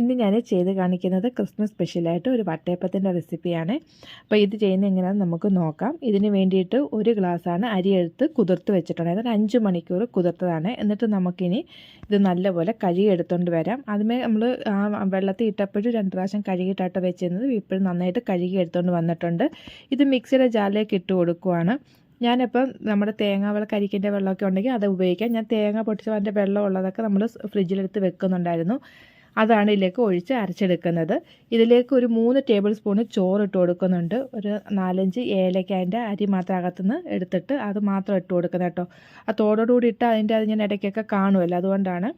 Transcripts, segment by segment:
ഇന്ന് ഞാൻ ചെയ്ത് കാണിക്കുന്നത് ക്രിസ്മസ് സ്പെഷ്യലായിട്ട് ഒരു വട്ടയപ്പത്തിന്റെ റെസിപ്പിയാണ്. അപ്പോൾ ഇത് ചെയ്യുന്നത് എങ്ങനെയാണെന്ന് നമുക്ക് നോക്കാം. ഇതിന് വേണ്ടിയിട്ട് ഒരു ഗ്ലാസ്സാണ് അരി എടുത്ത് കുതിർത്ത് വെച്ചിട്ടുണ്ട്. അതൊരു അഞ്ച് മണിക്കൂർ കുതിർത്തതാണ്. എന്നിട്ട് നമുക്കിനി ഇത് നല്ലപോലെ കഴുകിയെടുത്തുകൊണ്ട് വരാം. ആദ്യമേ നമ്മൾ വെള്ളത്തിൽ ഇട്ടപ്പോഴും രണ്ട് പ്രാവശ്യം കഴുകിയിട്ടാട്ടോ വെച്ചിരുന്നത്. ഇപ്പോഴും നന്നായിട്ട് കഴുകി എടുത്തുകൊണ്ട് വന്നിട്ടുണ്ട്. ഇത് മിക്സിയുടെ ജാലിലേക്ക് ഇട്ട് കൊടുക്കുവാണ്. ഞാനിപ്പം നമ്മുടെ തേങ്ങ വെള്ളം കരിക്കിന്റെ വെള്ളമൊക്കെ ഉണ്ടെങ്കിൽ അത് ഉപയോഗിക്കാം. ഞാൻ തേങ്ങ പൊട്ടിച്ച് അതിന്റെ വെള്ളം ഉള്ളതൊക്കെ നമ്മൾ ഫ്രിഡ്ജിലെടുത്ത് വെക്കുന്നുണ്ടായിരുന്നു. അതാണ് ഇതിലേക്ക് ഒഴിച്ച് അരച്ചെടുക്കുന്നത്. ഇതിലേക്ക് ഒരു മൂന്ന് ടേബിൾ സ്പൂണ് ചോറ് ഇട്ട് കൊടുക്കുന്നുണ്ട്. ഒരു നാലഞ്ച് ഏലക്കായന്റെ അരി മാത്രം അകത്തുനിന്ന് എടുത്തിട്ട് അത് മാത്രം ഇട്ട് കൊടുക്കുന്നത് കേട്ടോ. ആ തോടോടുകൂടി ഇട്ട് അതിന്റെ അത് ഞാൻ ഇടയ്ക്കൊക്കെ കാണുമല്ലോ അതുകൊണ്ടാണ്.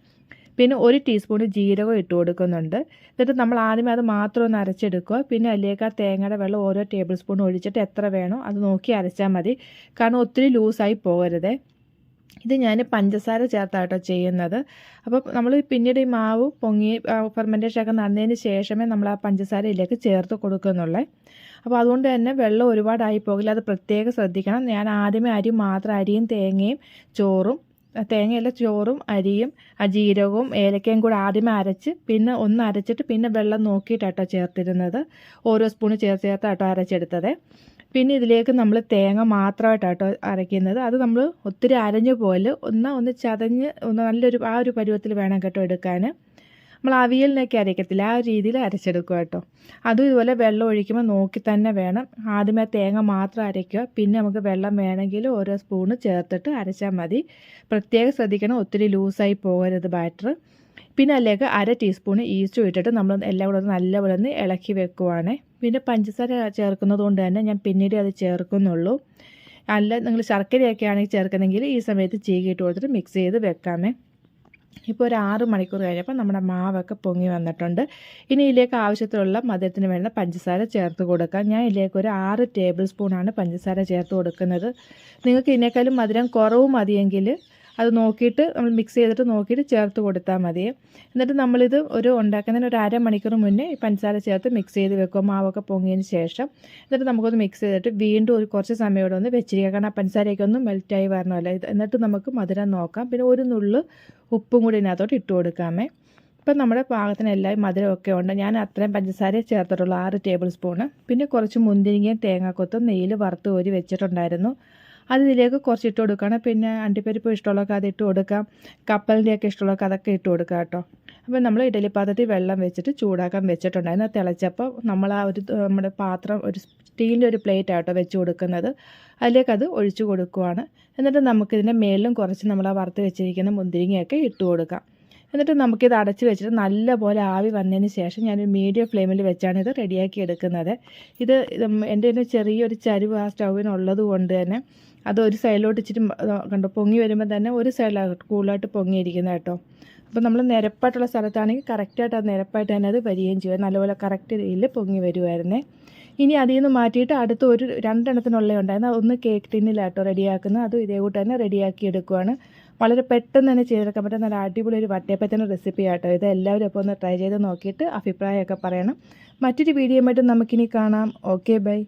പിന്നെ ഒരു ടീസ്പൂൺ ജീരകം ഇട്ട് കൊടുക്കുന്നുണ്ട്. എന്നിട്ട് നമ്മൾ ആദ്യമേ അത് മാത്രം ഒന്ന് അരച്ചെടുക്കുക. പിന്നെ അതിലേക്ക് ആ തേങ്ങയുടെ വെള്ളം ഓരോ ടേബിൾ സ്പൂൺ ഒഴിച്ചിട്ട് എത്ര വേണോ അത് നോക്കി അരച്ചാൽ മതി. കാരണം ഒത്തിരി ലൂസായി പോകരുതേ. ഇത് ഞാൻ പഞ്ചസാര ചേർത്താട്ടോ ചെയ്യുന്നത്. അപ്പോൾ നമ്മൾ പിന്നീട് ഈ മാവ് പൊങ്ങി ഫെർമെന്റേഷനൊക്കെ നടന്നതിന് ശേഷമേ നമ്മൾ ആ പഞ്ചസാര ഇതിലേക്ക് ചേർത്ത് കൊടുക്കുന്നുള്ളേ. അപ്പോൾ അതുകൊണ്ട് തന്നെ വെള്ളം ഒരുപാടായി പോകില്ല. അത് പ്രത്യേകം ശ്രദ്ധിക്കണം. ഞാൻ ആദ്യമേ അരി മാത്രം അരിയും തേങ്ങയും ചോറും തേങ്ങയല്ല ചോറും അരിയും ജീരകവും ഏലക്കയും കൂടെ ആദ്യമേ അരച്ച് പിന്നെ ഒന്ന് അരച്ചിട്ട് പിന്നെ വെള്ളം നോക്കിയിട്ടാട്ടോ ചേർത്തിരുന്നത്. ഓരോ സ്പൂണ് ചേർത്ത് ചേർത്താട്ടോ അരച്ചെടുത്തത്. പിന്നെ ഇതിലേക്ക് നമ്മൾ തേങ്ങ മാത്രമായിട്ടാട്ടോ അരയ്ക്കുന്നത്. അത് നമ്മൾ ഒത്തിരി അരഞ്ഞു പോലെ ഒന്ന് ഒന്ന് ചതഞ്ഞ് ഒന്ന് നല്ലൊരു ആ ഒരു പരുവത്തിൽ വേണം കേട്ടോ എടുക്കാൻ. നമ്മൾ അവിയലിനൊക്കെ അരയ്ക്കത്തില്ല. ആ രീതിയിൽ അരച്ചെടുക്കുക കേട്ടോ. അതും ഇതുപോലെ വെള്ളം ഒഴിക്കുമ്പോൾ നോക്കി തന്നെ വേണം. ആദ്യമേ തേങ്ങ മാത്രം അരയ്ക്കുക. പിന്നെ നമുക്ക് വെള്ളം വേണമെങ്കിൽ ഓരോ സ്പൂണ് ചേർത്തിട്ട് അരച്ചാൽ മതി. പ്രത്യേകം ശ്രദ്ധിക്കണം. ഒത്തിരി ലൂസായി പോകരുത് ബാറ്റർ പിന്നെ അതിലേക്ക് അര ടീസ്പൂൺ ഈസ്റ്റ് ഇട്ടിട്ട് നമ്മൾ എല്ലാം കൂടെ നല്ലപോലെ ഒന്ന് ഇളക്കി വെക്കുവാണ്. പിന്നെ പഞ്ചസാര ചേർക്കുന്നത് കൊണ്ട് തന്നെ ഞാൻ പിന്നീട് അത് ചേർക്കുന്നുള്ളൂ. അല്ല നിങ്ങൾ ശർക്കരയൊക്കെ ആണെങ്കിൽ ചേർക്കുന്നെങ്കിൽ ഈ സമയത്ത് ചീകിയിട്ട് കൊടുത്തിട്ട് മിക്സ് ചെയ്ത് വെക്കാമേ. ഇപ്പോൾ ഒരു ആറ് മണിക്കൂർ കഴിഞ്ഞപ്പോൾ നമ്മുടെ മാവൊക്കെ പൊങ്ങി വന്നിട്ടുണ്ട്. ഇനി ഇതിലേക്ക് ആവശ്യത്തിലുള്ള മധുരത്തിന് വേണ്ട പഞ്ചസാര ചേർത്ത് കൊടുക്കാം. ഞാൻ ഇതിലേക്ക് ഒരു ആറ് ടേബിൾ സ്പൂണാണ് പഞ്ചസാര ചേർത്ത് കൊടുക്കുന്നത്. നിങ്ങൾക്ക് ഇതിനേക്കാളും മധുരം കുറവ് മതിയെങ്കിൽ അത് നോക്കിയിട്ട് നമ്മൾ മിക്സ് ചെയ്തിട്ട് നോക്കിയിട്ട് ചേർത്ത് കൊടുത്താൽ മതി. എന്നിട്ട് നമ്മളിത് ഒരു ഉണ്ടാക്കുന്നതിന് ഒരു അരമണിക്കൂർ മുന്നേ പഞ്ചസാര ചേർത്ത് മിക്സ് ചെയ്ത് വെക്കുക. മാവൊക്കെ പൊങ്ങിയതിന് ശേഷം എന്നിട്ട് നമുക്കൊന്ന് മിക്സ് ചെയ്തിട്ട് വീണ്ടും ഒരു കുറച്ച് സമയം ഇവിടെ ഒന്ന് വെച്ചിരിക്കുക. കാരണം പഞ്ചസാരയൊക്കെ ഒന്ന് മെൽറ്റായി വരണമല്ലോ? എന്നിട്ട് നമുക്ക് മധുരം നോക്കാം. പിന്നെ ഒരു നുള്ള് ഉപ്പും കൂടി ഇതിനകത്തോട്ട് ഇട്ട് കൊടുക്കാമേ. ഇപ്പം നമ്മുടെ പാകത്തിന് എല്ലാം മധുരമൊക്കെ ഉണ്ട്. ഞാൻ അത്രയും പഞ്ചസാര ചേർത്തിട്ടുള്ളൂ. ആറ് ടേബിൾ സ്പൂണ് പിന്നെ കുറച്ച് മുന്തിരിങ്ങയും തേങ്ങാക്കൊത്തും നെയ്യിൽ വറുത്ത് കോരി വെച്ചിട്ടുണ്ടായിരുന്നു. അത് ഇതിലേക്ക് കുറച്ച് ഇട്ട് കൊടുക്കണം. പിന്നെ അണ്ടിപ്പരിപ്പ് ഇഷ്ടമുള്ളതൊക്കെ അത് ഇട്ട് കൊടുക്കാം. കപ്പലിന്റെയൊക്കെ ഇഷ്ടമുള്ളതൊക്കെ അതൊക്കെ ഇട്ട് കൊടുക്കാം കേട്ടോ. അപ്പോൾ നമ്മൾ ഇഡലി പാത്രത്തിൽ വെള്ളം വെച്ചിട്ട് ചൂടാക്കാൻ വെച്ചിട്ടുണ്ടായിരുന്നു. തിളച്ചപ്പോൾ നമ്മൾ ആ ഒരു നമ്മുടെ പാത്രം ഒരു സ്റ്റീലിന്റെ ഒരു പ്ലേറ്റ് ആട്ടോ വെച്ച് കൊടുക്കുന്നത്. അതിലേക്ക് അത് ഒഴിച്ചു കൊടുക്കുവാണ്. എന്നിട്ട് നമുക്കിതിന്റെ മേളിലും കുറച്ച് നമ്മൾ ആ വറുത്ത് വെച്ചിരിക്കുന്ന മുന്തിരിങ്ങയൊക്കെ ഇട്ട് കൊടുക്കാം. എന്നിട്ട് നമുക്കിത് അടച്ച് വെച്ചിട്ട് നല്ലപോലെ ആവി വന്നതിന് ശേഷം ഞാനൊരു മീഡിയം ഫ്ലെയിമിൽ വെച്ചാണ് ഇത് റെഡിയാക്കി എടുക്കുന്നത്. ഇത് എന്റെ ചെറിയൊരു ചരിവ് ആ സ്റ്റൗവിനുള്ളത് കൊണ്ട് തന്നെ അത് ഒരു സൈഡിലോട്ട് ഇച്ചിരി കണ്ടോ പൊങ്ങി വരുമ്പോൾ തന്നെ ഒരു സൈഡിലാണ് കൂടുതലായിട്ട് പൊങ്ങിയിരിക്കുന്നത് കേട്ടോ. അപ്പോൾ നമ്മൾ നിരപ്പായിട്ടുള്ള സ്ഥലത്താണെങ്കിൽ കറക്റ്റായിട്ട് അത് നിരപ്പായിട്ട് തന്നെ അത് വരികയും ചെയ്യും. നല്ലപോലെ കറക്റ്റ് രീതിയിൽ പൊങ്ങി വരുമായിരുന്നേ ഇനി അതിൽ നിന്ന് മാറ്റിയിട്ട് അടുത്ത ഒരു രണ്ടെണ്ണത്തിനുള്ള ഉണ്ടായിരുന്നു. ഒന്ന് കേക്ക് ടിന്നിലാട്ടോ റെഡിയാക്കുന്നത്. അതും ഇതേ കൂട്ട് തന്നെ റെഡിയാക്കി എടുക്കുവാണ്. വളരെ പെട്ടെന്ന് തന്നെ ചെയ്തെടുക്കാൻ പറ്റുന്ന നല്ല അടിപൊളി ഒരു വട്ടയപ്പത്തിന്റെ റെസിപ്പി ആട്ടോ ഇത്. എല്ലാവരും അപ്പോൾ ഒന്ന് ട്രൈ ചെയ്ത് നോക്കിയിട്ട് അഭിപ്രായമൊക്കെ പറയണം. മറ്റൊരു വീഡിയോ ആയിട്ട് നമുക്കിനി കാണാം. Okay bye